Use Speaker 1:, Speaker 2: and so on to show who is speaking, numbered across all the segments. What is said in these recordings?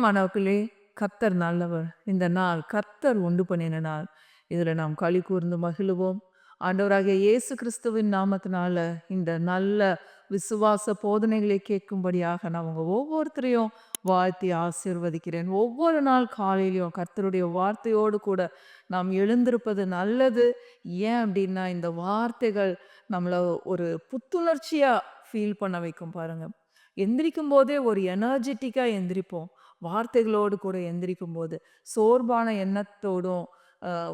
Speaker 1: பிரியமானவர்களே கர்த்தர் நல்லவர். இந்த நாள் கர்த்தர் உண்டு பண்ணின நாள். இதில் நாம் களி கூர்ந்து மகிழுவோம். ஆண்டவராகிய இயேசு கிறிஸ்துவின் நாமத்தினால இந்த நல்ல விசுவாச போதனைகளை கேட்கும்படியாக நான் உங்கள் ஒவ்வொருத்தரையும் வாழ்த்தி ஆசிர்வதிக்கிறேன். ஒவ்வொரு நாள் காலையிலையும் கர்த்தருடைய வார்த்தையோடு கூட நாம் எழுந்திருப்பது நல்லது. ஏன் அப்படின்னா இந்த வார்த்தைகள் நம்மளை ஒரு புத்துணர்ச்சியாக ஃபீல் பண்ண வைக்கும் பாருங்கள் எந்திரிக்கும் போதே ஒரு எனர்ஜெட்டிக்காக எந்திரிப்போம். வார்த்தைகளோடு கூட எந்திரிக்கும் போது சோர்வான எண்ணத்தோடும்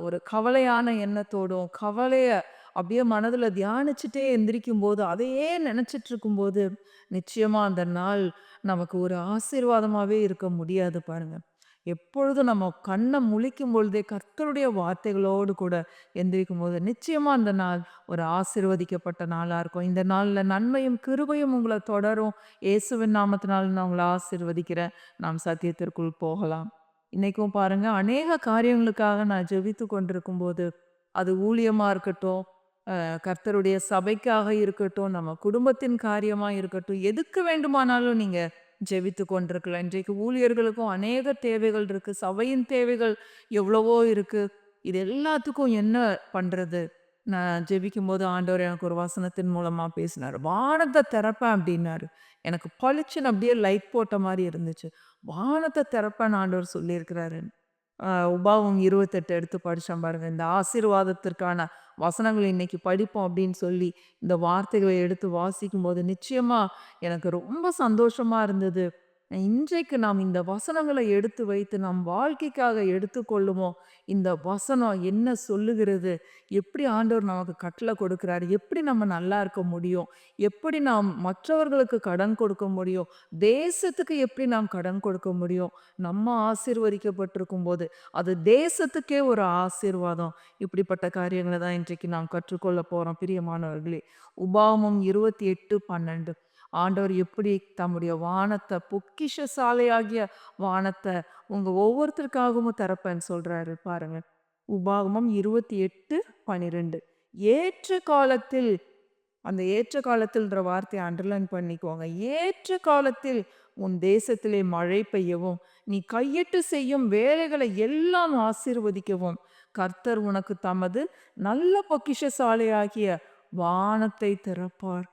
Speaker 1: ஒரு கவலையான எண்ணத்தோடும் கவலையை அப்படியே மனதில் தியானிச்சுட்டே எந்திரிக்கும் போது அதையே நினச்சிட்டு இருக்கும்போது நிச்சயமாக அந்த நாள் நமக்கு ஒரு ஆசீர்வாதமாகவே இருக்க முடியாது பாருங்கள் எப்பொழுதும் நம்ம கண்ணை முழிக்கும் பொழுதே கர்த்தருடைய வார்த்தைகளோடு கூட எந்திரிக்கும் போது நிச்சயமாக அந்த நாள் ஒரு ஆசிர்வதிக்கப்பட்ட நாளாக இருக்கும். இந்த நாளில் நன்மையும் கிருபையும் உங்களை தொடரும். இயேசுவின் நாமத்தினால் நான் உங்களை ஆசிர்வதிக்கிறேன். நாம் சத்தியத்திற்குள் போகலாம். இன்றைக்கும் பாருங்கள் அநேக காரியங்களுக்காக நான் ஜெபித்து கொண்டிருக்கும் போது அது ஊழியமாக இருக்கட்டும் கர்த்தருடைய சபைக்காக இருக்கட்டும் நம்ம குடும்பத்தின் காரியமாக இருக்கட்டும் எதுக்கு வேண்டுமானாலும் நீங்கள் ஜெபித்து கொண்டிருக்கலாம். இன்றைக்கு ஊழியர்களுக்கும் அநேக தேவைகள் இருக்கு. சபையின் தேவைகள் எவ்வளவோ இருக்கு. இது எல்லாத்துக்கும் என்ன பண்றது? நான் ஜெபிக்கும் போது ஆண்டவர் எனக்கு ஒரு வசனத்தின் மூலமா பேசினார். வானத்தை திறப்பேன் அப்படின்னாரு. எனக்கு பளிச்சுன்னு அப்படியே லைட் போட்ட மாதிரி இருந்துச்சு. வானத்தை திறப்பேன் ஆண்டவர் சொல்லியிருக்கிறாரு. உபாவும் உபாவம் இருபத்தெட்டு எடுத்து படிச்சேன் பாருங்க. இந்த ஆசீர்வாதத்திற்கான வசனங்களை இன்னைக்கு படிப்போம் அப்படின்னு சொல்லி இந்த வார்த்தைகளை எடுத்து வாசிக்கும் போது நிச்சயமா எனக்கு ரொம்ப சந்தோஷமா இருந்தது. இன்றைக்கு நாம் இந்த வசனங்களை எடுத்து வைத்து நம் வாழ்க்கைக்காக எடுத்துக்கொள்ளுமோ இந்த வசனம் என்ன சொல்லுகிறது? எப்படி ஆண்டவர் நமக்கு கட்டளை கொடுக்கிறார்? எப்படி நம்ம நல்லா இருக்க முடியும்? எப்படி நாம் மற்றவர்களுக்கு கடன் கொடுக்க முடியும்? தேசத்துக்கு எப்படி நாம் கடன் கொடுக்க முடியும்? நம்ம ஆசீர்வதிக்கப்பட்டிருக்கும் போது அது தேசத்துக்கே ஒரு ஆசீர்வாதம். இப்படிப்பட்ட காரியங்களை தான் இன்றைக்கு நாம் கற்றுக்கொள்ள போகிறோம் பிரியமானவர்களே உபாமம் இருபத்தி எட்டு பன்னெண்டு. ஆண்டவர் எப்படி தம்முடைய வானத்தை பொக்கிஷ சாலையாகிய வானத்தை உங்கள் ஒவ்வொருத்தருக்காகவும் திறப்பேன்னு சொல்கிறாரு பாருங்க. உபாகமம் இருபத்தி எட்டு பனிரெண்டு. ஏற்ற காலத்தில் அந்த ஏற்ற காலத்தில்ன்ற வார்த்தையை அண்டர்லைன் பண்ணிக்கோங்க. ஏற்ற காலத்தில் உன் தேசத்திலே மழை பெய்யவும் நீ கையிட்டு செய்யும் வேலைகளை எல்லாம் ஆசீர்வதிக்கவும் கர்த்தர் உனக்கு தமது நல்ல பொக்கிஷசாலையாகிய வானத்தை திறப்பார்.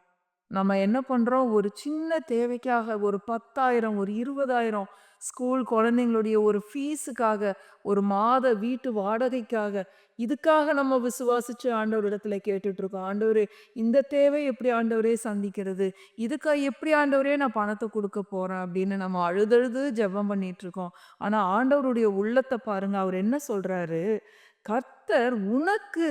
Speaker 1: நம்ம என்ன பண்ணுறோம் ஒரு சின்ன தேவைக்காக ஒரு பத்தாயிரம் ஒரு இருபதாயிரம் ஸ்கூல் குழந்தைங்களுடைய ஒரு ஃபீஸுக்காக ஒரு மாத வீட்டு வாடகைக்காக இதுக்காக நம்ம விசுவாசிச்சு ஆண்டவரிடத்துல கேட்டுட்டு இருக்கோம் ஆண்டவரே இந்த தேவை எப்படி ஆண்டவரே சந்திக்கிறது? இதுக்காக எப்படி ஆண்டவரே நான் பணத்தை கொடுக்க போறேன்? அப்படின்னு நம்ம அழுதழுது ஜெபம் பண்ணிட்டு இருக்கோம் ஆனா ஆண்டவருடைய உள்ளத்தை பாருங்க அவர் என்ன சொல்றாரு? கர்த்தர் உனக்கு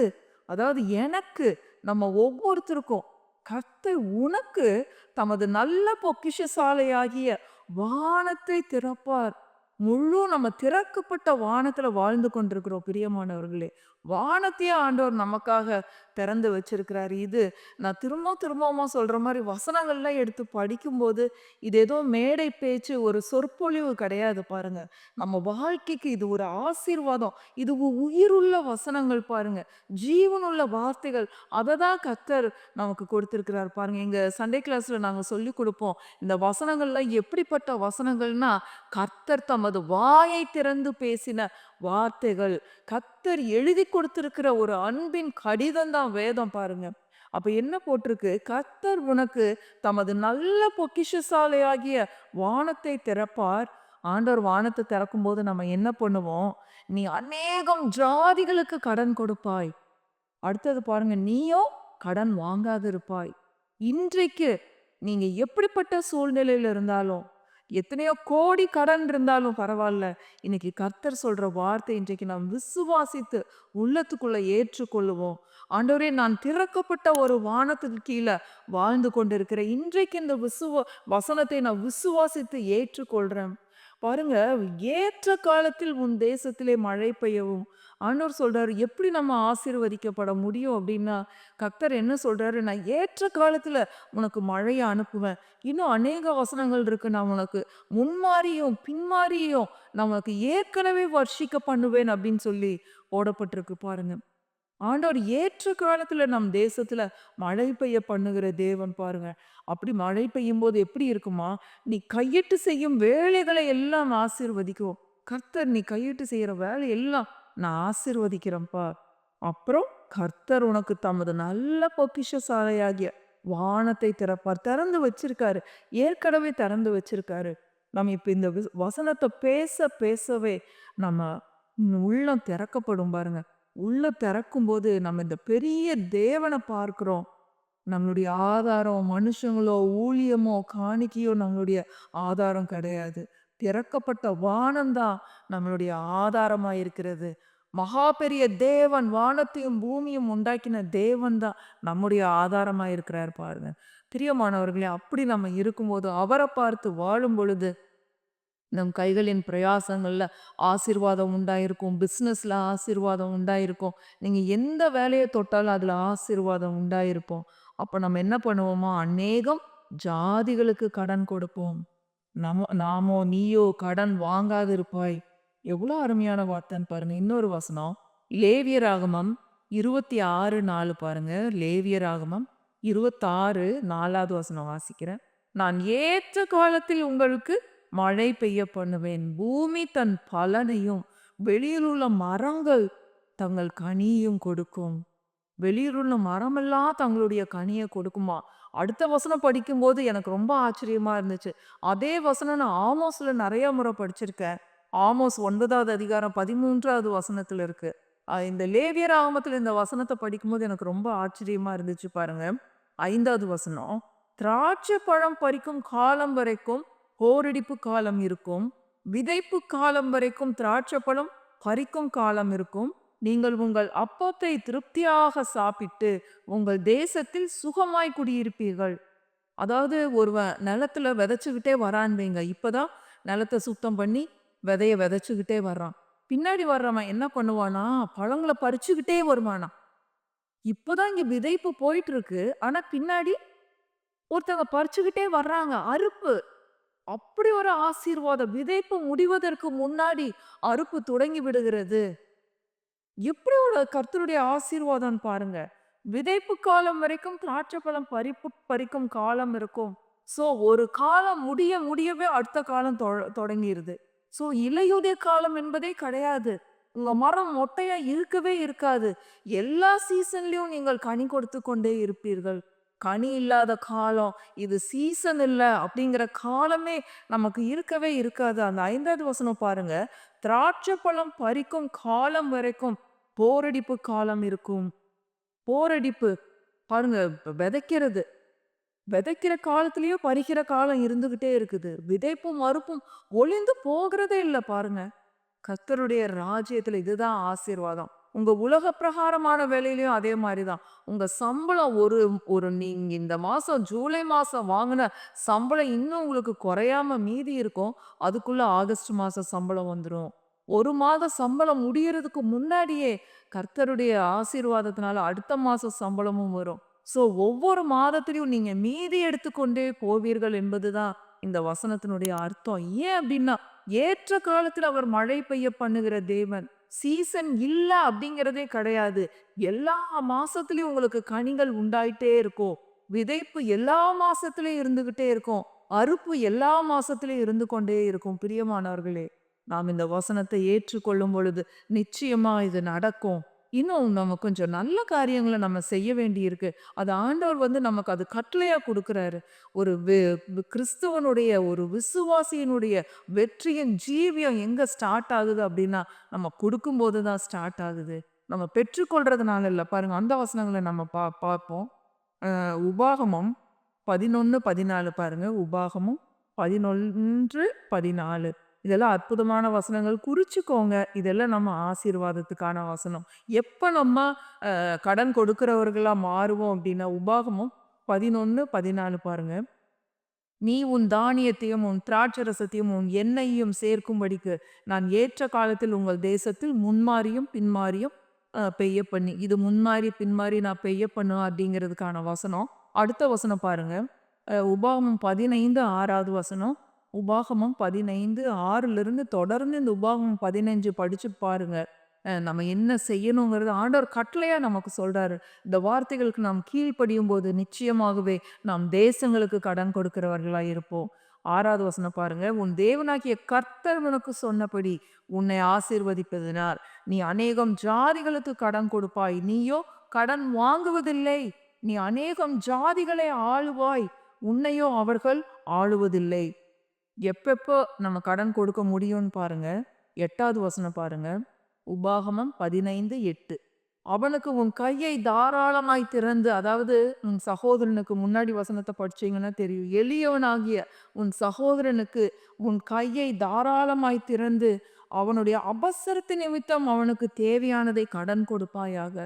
Speaker 1: அதாவது எனக்கு நம்ம ஒவ்வொருத்தருக்கும் கர்த்தர் உனக்கு தமது நல்ல பொக்கிஷசாலையாகிய வானத்தை திறப்பார். முழு நம்ம திறக்கப்பட்ட வானத்துல வாழ்ந்து கொண்டிருக்கிறோம் பிரியமானவர்களே. வானத்தையே ஆண்டவர் நமக்காக திறந்து வச்சிருக்கிறாரு. இது நான் திரும்ப திரும்பவும் சொல்ற மாதிரி வசனங்கள்லாம் எடுத்து படிக்கும்போது இது ஏதோ மேடை பேச்சு ஒரு சொற்பொழிவு கிடையாது பாருங்க. நம்ம வாழ்க்கைக்கு இது ஒரு ஆசீர்வாதம். இது உயிருள்ள வசனங்கள் பாருங்க. ஜீவனுள்ள வார்த்தைகள். அதை தான் கத்தர் நமக்கு கொடுத்துருக்கிறார் பாருங்க. எங்க சண்டே கிளாஸ்ல நாங்க சொல்லி கொடுப்போம். இந்த வசனங்கள்லாம் எப்படிப்பட்ட வசனங்கள்னா கர்த்தர் தமது வாயை திறந்து பேசின வார்த்தைகள். கத்தர் எழுதி கொடுத்திருக்கிற ஒரு அன்பின் கடிதம் தான் வேதம் பாருங்க. அப்ப என்ன போட்டிருக்கு? கத்தர் உனக்கு தமது நல்ல பொக்கிஷசாலையாகிய வானத்தை திறப்பார். ஆண்டவர் வானத்தை திறக்கும் போது நம்ம என்ன பண்ணுவோம்? நீ அநேகம் ஜாதிகளுக்கு கடன் கொடுப்பாய். அடுத்தது பாருங்க நீயோ கடன் வாங்காது இருப்பாய் இன்றைக்கு நீங்க எப்படிப்பட்ட சூழ்நிலையில் இருந்தாலும் எத்தனையோ கோடி கடன் இருந்தாலும் பரவாயில்ல. இன்னைக்கு கர்த்தர் சொல்ற வார்த்தை இன்றைக்கு நாம் விசுவாசித்து உள்ளத்துக்குள்ள ஏற்றுக்கொள்ளுவோம். ஆண்டவரே நான் திறக்கப்பட்ட ஒரு வானத்துக்கு கீழே வாழ்ந்து கொண்டிருக்கிறேன் இன்றைக்கு இந்த விசுவ வசனத்தை நான் விசுவாசித்து ஏற்றுக்கொள்றேன். பாருங்க ஏற்ற காலத்தில் உன் தேசத்திலே மழை பெய்யவும் ஆண்டவர் சொல்றாரு எப்படி நம்ம ஆசீர்வதிக்கப்பட முடியும்? அப்படின்னா கர்த்தர் என்ன சொல்றாரு? நான் ஏற்ற காலத்துல உனக்கு மழையை அனுப்புவேன். இன்னும் அநேக வசனங்கள் இருக்கு. நான் உனக்கு முன்மாறியும் பின்மாறியும் நமக்கு ஏற்கனவே வர்ஷிக்க பண்ணுவேன் அப்படின்னு சொல்லி போடப்பட்டிருக்கு பாருங்க. ஆண்டவர் ஏற்ற காலத்துல நம் தேசத்துல மழை பெய்ய பண்ணுகிற தேவன் பாருங்க. அப்படி மழை பெய்யும் போது எப்படி இருக்குமா? நீ கையிட்டு செய்யும் வேலைகளை எல்லாம் ஆசீர்வதிக்கும். கர்த்தர் நீ கையிட்டு செய்யற வேலை எல்லாம் நான் ஆசிர்வதிக்கிறேன்ப்பா அப்புறம் கர்த்தர் உனக்கு தமது நல்ல பொக்கிஷசாலையாகிய வானத்தை திறப்பார். திறந்து வச்சிருக்காரு. ஏற்கனவே திறந்து வச்சிருக்காரு. நம்ம இப்போ இந்த விஸ் பேச பேசவே நம்ம உள்ளம் திறக்கப்படும் பாருங்க. உள்ள திறக்கும்போது நம்ம இந்த பெரிய தேவனை பார்க்குறோம் நம்மளுடைய ஆதாரம் மனுஷங்களோ, ஊழியமோ, காணிக்கையோ நம்மளுடைய ஆதாரம் கிடையாது. திறக்கப்பட்ட வானம்தான் நம்மளுடைய ஆதாரமாக இருக்கிறது. மகா பெரிய தேவன் வானத்தையும் பூமியும் உண்டாக்கின தேவன் தான் நம்முடைய ஆதாரமாக இருக்கிறார் பாருங்க. பிரியமானவர்களே அப்படி நம்ம இருக்கும்போது அவரை பார்த்து வாழும் பொழுது நம் கைகளின் பிரயாசங்களில் ஆசீர்வாதம் உண்டாயிருக்கும். பிஸ்னஸில் ஆசீர்வாதம் உண்டாயிருக்கும். நீங்கள் எந்த வேலையை தொட்டாலும் அதில் ஆசீர்வாதம் உண்டாயிருப்போம் அப்போ நம்ம என்ன பண்ணுவோமோ அநேகம் ஜாதிகளுக்கு கடன் கொடுப்போம். நம்ம நாமோ நீயோ கடன் வாங்காதிருப்பாய். எவ்வளோ அருமையான வார்த்தைன்னு பாருங்க. இன்னொரு வசனம். லேவியராகமம் 26:4 பாருங்க. லேவியராகமம் 26 4வது வசனம் வாசிக்கிறேன். நான் ஏற்ற காலத்தில் உங்களுக்கு மழை பெய்ய பண்ணுவேன். பூமி தன் பலனையும், வெளியில் உள்ள மரங்கள் தங்கள் கனியையும் கொடுக்கும். வெளியில் உள்ள மரமெல்லாம் தங்களுடைய கனியை கொடுக்குமா? அடுத்த வசனம் படிக்கும்போது எனக்கு ரொம்ப ஆச்சரியமா இருந்துச்சு. அதே வசனம் நான் ஆமோஸ்ல நிறைய முறை படிச்சிருக்கேன். ஆமோஸ் ஒன்பதாவது அதிகாரம் 13வது வசனத்துல இருக்கு. இந்த லேவியர் லேவியராகமத்துல இந்த வசனத்தை படிக்கும்போது எனக்கு ரொம்ப ஆச்சரியமா இருந்துச்சு பாருங்க. ஐந்தாவது வசனம். திராட்சை பழம் பறிக்கும் காலம் வரைக்கும் போரடிப்பு காலம் இருக்கும். விதைப்பு காலம் வரைக்கும் திராட்சை பழம் பறிக்கும் காலம் இருக்கும். நீங்கள் உங்கள் அப்பத்தை திருப்தியாக சாப்பிட்டு உங்கள் தேசத்தில் சுகமாய் குடியிருப்பீர்கள். அதாவது ஒருவன் நிலத்துல விதைச்சுக்கிட்டே வரான் வைங்க. இப்போதான் நிலத்தை சுத்தம் பண்ணி விதைய விதைச்சுக்கிட்டே வர்றான். பின்னாடி வர்றவன் என்ன பண்ணுவானா? பழங்களை பறிச்சுக்கிட்டே வருவானா? இப்போதான் இங்க விதைப்பு போயிட்டு இருக்கு. ஆனா பின்னாடி ஒருத்தவங்க பறிச்சுக்கிட்டே வர்றாங்க. அறுப்பு. அப்படி ஒரு ஆசீர்வாதம். விதைப்பு முடிவதற்கு முன்னாடி அறுப்பு தொடங்கி விடுகிறது. எப்படி ஒரு கர்த்தருடைய ஆசீர்வாதம் பாருங்க. விதைப்பு காலம் வரைக்கும் திராட்சை பழம் பறிப்பு பறிக்கும் காலம் இருக்கும். ஸோ ஒரு காலம் முடிய முடியவே அடுத்த காலம் தொ ஸோ இலையுதிர் காலம் என்பதே கிடையாது. உங்க மரம் மொட்டையா இருக்கவே இருக்காது. எல்லா சீசன்லயும் நீங்கள் கனி கொடுத்து கொண்டே இருப்பீர்கள். கனி இல்லாத காலம், இது சீசன் இல்லை அப்படிங்கிற காலமே நமக்கு இருக்கவே இருக்காது. அந்த ஐந்தாவது வசனம் பாருங்க. திராட்சை பழம் பறிக்கும் காலம் வரைக்கும் போரடிப்பு காலம் இருக்கும். போரடிப்பு. பாருங்க விதைக்கிறது. விதைக்கிற காலத்திலயும் பறிக்கிற காலம் இருந்துகிட்டே இருக்குது. விதைப்பும் மறுப்பும் ஒளிந்து போகிறதே இல்லை பாருங்க. கத்தருடைய ராஜ்யத்துல இதுதான் ஆசீர்வாதம். உங்கள் உலக பிரகாரமான வேலையிலையும் அதே மாதிரி தான். உங்கள் சம்பளம் ஒரு ஒரு நீங்கள் இந்த மாதம் ஜூலை மாதம் வாங்கின சம்பளம் இன்னும் உங்களுக்கு குறையாம மீதி இருக்கும். அதுக்குள்ளே ஆகஸ்ட் மாதம் சம்பளம் வந்துடும் ஒரு மாத சம்பளம் முடியறதுக்கு முன்னாடியே கர்த்தருடைய ஆசீர்வாதத்தினால அடுத்த மாதம் சம்பளமும் வரும். ஸோ ஒவ்வொரு மாதத்திலையும் நீங்கள் மீதி எடுத்துக்கொண்டே போவீர்கள் என்பதுதான் இந்த வசனத்தினுடைய அர்த்தம். ஏன் அப்படின்னா, ஏற்ற காலத்தில் அவர் மழை பெய்ய பண்ணுகிற தேவன். சீசன் இல்லை அப்படிங்கிறதே கிடையாது. எல்லா மாசத்துலயும் உங்களுக்கு கனிகள் உண்டாயிட்டே இருக்கும். விதைப்பு எல்லா மாசத்துலயும் இருந்துகிட்டே இருக்கும். அறுப்பு எல்லா மாசத்துலயும் இருந்து கொண்டே இருக்கும். பிரியமானவர்களே, நாம் இந்த வசனத்தை ஏற்றுக்கொள்ளும் பொழுது நிச்சயமா இது நடக்கும். இன்னும் நம்ம கொஞ்சம் நல்ல காரியங்களை நம்ம செய்ய வேண்டியிருக்கு. அது ஆண்டவர் வந்து நமக்கு அது கட்டளையா கொடுக்குறாரு ஒரு கிறிஸ்துவனுடைய ஒரு விசுவாசியினுடைய வெற்றியின் ஜீவியம் எங்க ஸ்டார்ட் ஆகுது அப்படின்னா, நம்ம கொடுக்கும்போது தான் ஸ்டார்ட் ஆகுது. நம்ம பெற்றுக்கொள்றதுனால இல்லை பாருங்க அந்த வசனங்களை நம்ம பா பார்ப்போம். உபாகமம் 11, 14 பாருங்க. உபாகமம் 11, 14 இதெல்லாம் அற்புதமான வசனங்கள். குறிச்சுக்கோங்க. இதெல்லாம் நம்ம ஆசீர்வாதத்துக்கான வசனம். எப்போ நம்ம கடன் கொடுக்கிறவர்களாக மாறுவோம் அப்படின்னா, உபாகமும் பதினொன்று பதினாலு பாருங்க. நீ உன் தானியத்தையும், உன் திராட்சரசத்தையும், உன் எண்ணெயையும் சேர்க்கும்படிக்கு நான் ஏற்ற காலத்தில் உங்கள் தேசத்தில் முன்மாறியும் பின்மாறியும் பெய்ய பண்ணி இது முன்மாறி பின்மாறி நான் பெய்ய பண்ணுவேன் அப்படிங்கிறதுக்கான வசனம். அடுத்த வசனம் பாருங்க. அ உபாகமம் 15 6வது வசனம். உபாகமம் 15 6லிருந்து தொடர்ந்து இந்த உபாகமம் பதினைஞ்சு படித்து பாருங்க. நம்ம என்ன செய்யணுங்கிறது ஆண்டவர் கட்டளையா நமக்கு சொல்றாரு. இந்த வார்த்தைகளுக்கு நாம் கீழ்ப்படியும்போது நிச்சயமாகவே நாம் தேசங்களுக்கு கடன் கொடுக்கிறவர்களாய் இருப்போம். ஆறாவது வசனம் பாருங்க. "உன் தேவனாகிய கர்த்தர் உனக்கு சொன்னபடி உன்னை ஆசீர்வதிப்பதினார் நீ அநேகம் ஜாதிகளுக்கு கடன் கொடுப்பாய். நீயோ கடன் வாங்குவதில்லை. நீ அநேகம் ஜாதிகளை ஆளுவாய். உன்னையோ அவர்கள் ஆளுவதில்லை." எப்பெப்போ நம்ம கடன் கொடுக்க முடியும்னு பாருங்க. எட்டாவது வசனம் பாருங்க. உபாகமம் 15:8 "அவனுக்கு உன் கையை தாராளமாய் திறந்து" அதாவது உன் சகோதரனுக்கு முன்னாடி வசனத்தை படிச்சீங்கன்னா தெரியும். "எளியவனாகிய உன் சகோதரனுக்கு உன் கையை தாராளமாய் திறந்து அவனுடைய அவசரத்து நிமித்தம் அவனுக்கு தேவையானதை கடன் கொடுப்பாயாக."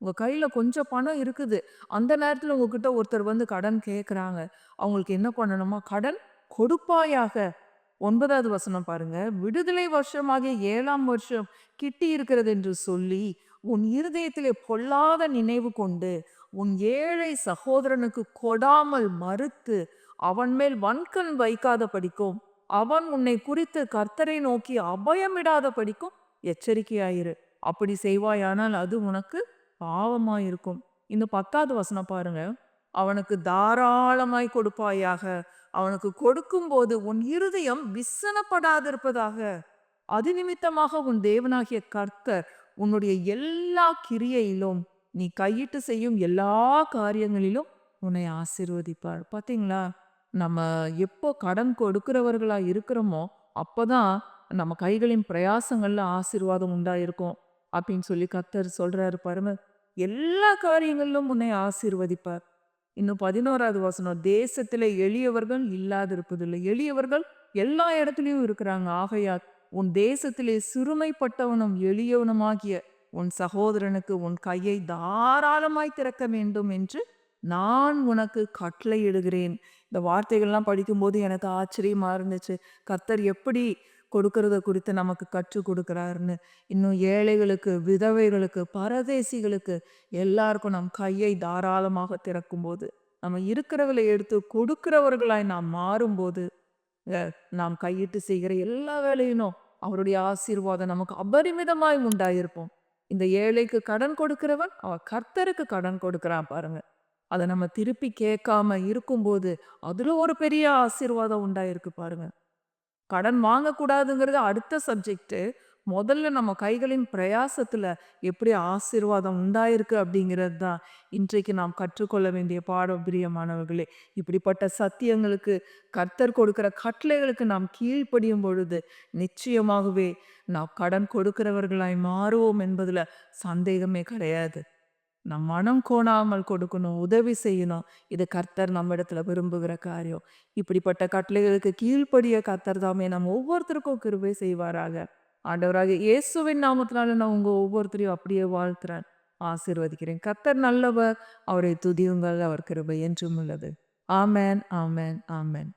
Speaker 1: உங்கள் கையில் கொஞ்சம் பணம் இருக்குது. அந்த நேரத்தில் உங்ககிட்ட ஒருத்தர் வந்து கடன் கேட்குறாங்க. அவங்களுக்கு என்ன பண்ணணுமா? கடன் கொடுப்பாயாக. ஒன்பதாவது வசனம் பாருங்க. "விடுதலை வருஷமாகிய ஏழாம் வருஷம் கிட்டி இருக்கிறது என்று சொல்லி உன் இருதயத்திலே பொல்லாத நினைவு கொண்டு உன் ஏழை சகோதரனுக்கு கொடாமல் மறுத்து அவன் மேல் வன்கண் வைக்காத படிக்கும் அவன் உன்னை குறித்து கர்த்தரை நோக்கி அபயமிடாத படிக்கும் எச்சரிக்கையாயிரு. அப்படி செய்வாயானால் அது உனக்கு பாவமாயிருக்கும்." இந்த பத்தாவது வசனம் பாருங்க. "அவனுக்கு தாராளமாய் கொடுப்பாயாக. அவனுக்கு கொடுக்கும்போது உன் இருதயம் விசனப்படாதிருப்பதாக. அது நிமித்தமாக உன் தேவனாகிய கர்த்தர் உன்னுடைய எல்லா கிரியையிலும் நீ கையிட்டு செய்யும் எல்லா காரியங்களிலும் உன்னை ஆசிர்வதிப்பார் பார்த்தீங்களா? நம்ம எப்போ கடன் கொடுக்கிறவர்களா இருக்கிறோமோ, அப்போதான் நம்ம கைகளின் பிரயாசங்கள்ல ஆசீர்வாதம் உண்டாயிருக்கும். அப்படின்னு சொல்லி கர்த்தர் சொல்றாரு பாருங்க. எல்லா காரியங்களிலும் உன்னை ஆசீர்வதிப்பார். இன்னும் 11வது வசனம். தேசத்தில் எளியவர்கள் இல்லாதிருப்பதில்லை." எளியவர்கள் எல்லா இடத்துலையும் இருக்கிறாங்க. ஆகையால் உன் தேசத்திலே சிறுமைப்பட்டவனும் எளியவனுமாகிய உன் சகோதரனுக்கு உன் கையை தாராளமாய் திறக்க வேண்டும் என்று நான் உனக்கு கட்டளையிடுகிறேன். இந்த வார்த்தைகள்லாம் படிக்கும்போது எனக்கு ஆச்சரியமா இருந்துச்சு. கர்த்தர் எப்படி கொடுக்கறத குறித்து நமக்கு கற்றுக் கொடுக்கிறாருன்னு. இன்னும் ஏழைகளுக்கு, விதவைகளுக்கு, பரதேசிகளுக்கு எல்லாருக்கும் நம் கையை தாராளமாக திறக்கும்போது, நம்ம இருக்கிறவளை எடுத்து கொடுக்கிறவர்களாய் நாம் மாறும்போது, நாம் கையிட்டு செய்கிற எல்லா வேலையிலும் அவருடைய ஆசீர்வாதம் நமக்கு அபரிமிதமாய் உண்டாயிருப்போம் இந்த ஏழைக்கு கடன் கொடுக்கிறவன், அவன் கர்த்தருக்கு கடன் கொடுக்கிறான் பாருங்க. அதை நம்ம திருப்பி கேட்காம இருக்கும்போது, அதுல ஒரு பெரிய ஆசீர்வாதம் உண்டாயிருக்கு பாருங்க. கடன் வாங்கக்கூடாதுங்கிறது அடுத்த சப்ஜெக்ட்டு. முதல்ல நம்ம கைகளின் பிரயாசத்துல எப்படி ஆசீர்வாதம் உண்டாயிருக்கு அப்படிங்கிறது தான் இன்றைக்கு நாம் கற்றுக்கொள்ள வேண்டிய பாடம் பிரியமானவர்களே. இப்படிப்பட்ட சத்தியங்களுக்கு, கர்த்தர் கொடுக்கிற கட்டளைகளுக்கு நாம் கீழ்ப்படியும் பொழுது, நிச்சயமாகவே நாம் கடன் கொடுக்கிறவர்களாய் மாறுவோம் என்பதுல சந்தேகமே கிடையாது. நம் மனம் கோணாமல் கொடுக்கணும், உதவி செய்யணும். இது கர்த்தர் நம்ம இடத்துல விரும்புகிற காரியம். இப்படிப்பட்ட கட்டளைகளுக்கு கீழ்ப்படிய கர்த்தர் தாமே நம்ம ஒவ்வொருத்தருக்கும் கிருபை செய்வாராக. ஆண்டவராக இயேசுவின் நாமத்தினால நான் உங்க ஒவ்வொருத்தரையும் அப்படியே வாழ்த்துறேன். ஆசிர்வதிக்கிறேன் கர்த்தர் நல்லவர். அவரை துதியுங்கள். அவர் கிருபை என்றும் உள்ளது. ஆமேன் ஆமேன் ஆமேன்